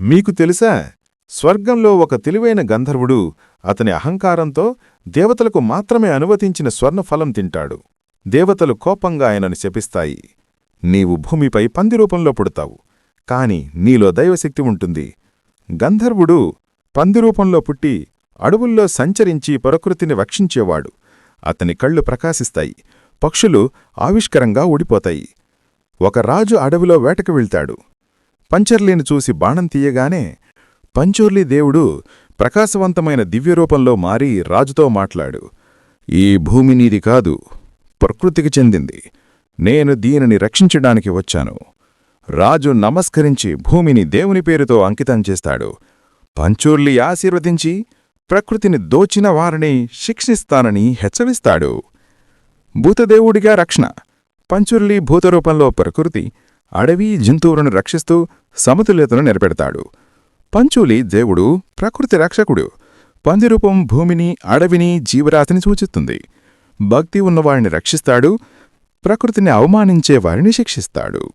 మీకు తెలుసా? స్వర్గంలో ఒక తెలివైన గంధర్వుడు అతని అహంకారంతో దేవతలకు మాత్రమే అనువతించిన స్వర్ణఫలం తింటాడు. దేవతలు కోపంగా ఆయనను శపిస్తాయి. నీవు భూమిపై పంది రూపంలో పుడతావు. కాని నీలో దైవశక్తి ఉంటుంది. గంధర్వుడు పంది రూపంలో పుట్టి అడవుల్లో సంచరించి ప్రకృతిని రక్షించేవాడు. అతని కళ్ళు ప్రకాశిస్తాయి. పక్షులు ఆవిష్కరంగా ఊడిపోతాయి. ఒక రాజు అడవిలో వేటకు వెళ్తాడు. పంచర్లీని చూసి బాణం తీయగానే పంచోర్లీ దేవుడు ప్రకాశవంతమైన దివ్యరూపంలో మారి రాజుతో మాట్లాడు. ఈ భూమి నీది కాదు ప్రకృతికి చెందింది. నేను దీనిని రక్షించడానికి వచ్చాను. రాజు నమస్కరించి భూమిని దేవుని పేరుతో అంకితం చేస్తాడు. పంచోర్లి ఆశీర్వదించి ప్రకృతిని దోచిన వారిని శిక్షిస్తానని హెచ్చరిస్తాడు. భూతదేవుడిగా రక్షణ పంచుర్లి భూతరూపంలో ప్రకృతి అడవి జంతువులను రక్షిస్తూ సమతుల్యతను నిలబెడతాడు. పంచూలి దేవుడు ప్రకృతి రక్షకుడు. పందిరూపం భూమిని అడవిని జీవరాశిని సూచిస్తుంది. భక్తి ఉన్నవారిని రక్షిస్తాడు. ప్రకృతిని అవమానించే వారిని శిక్షిస్తాడు.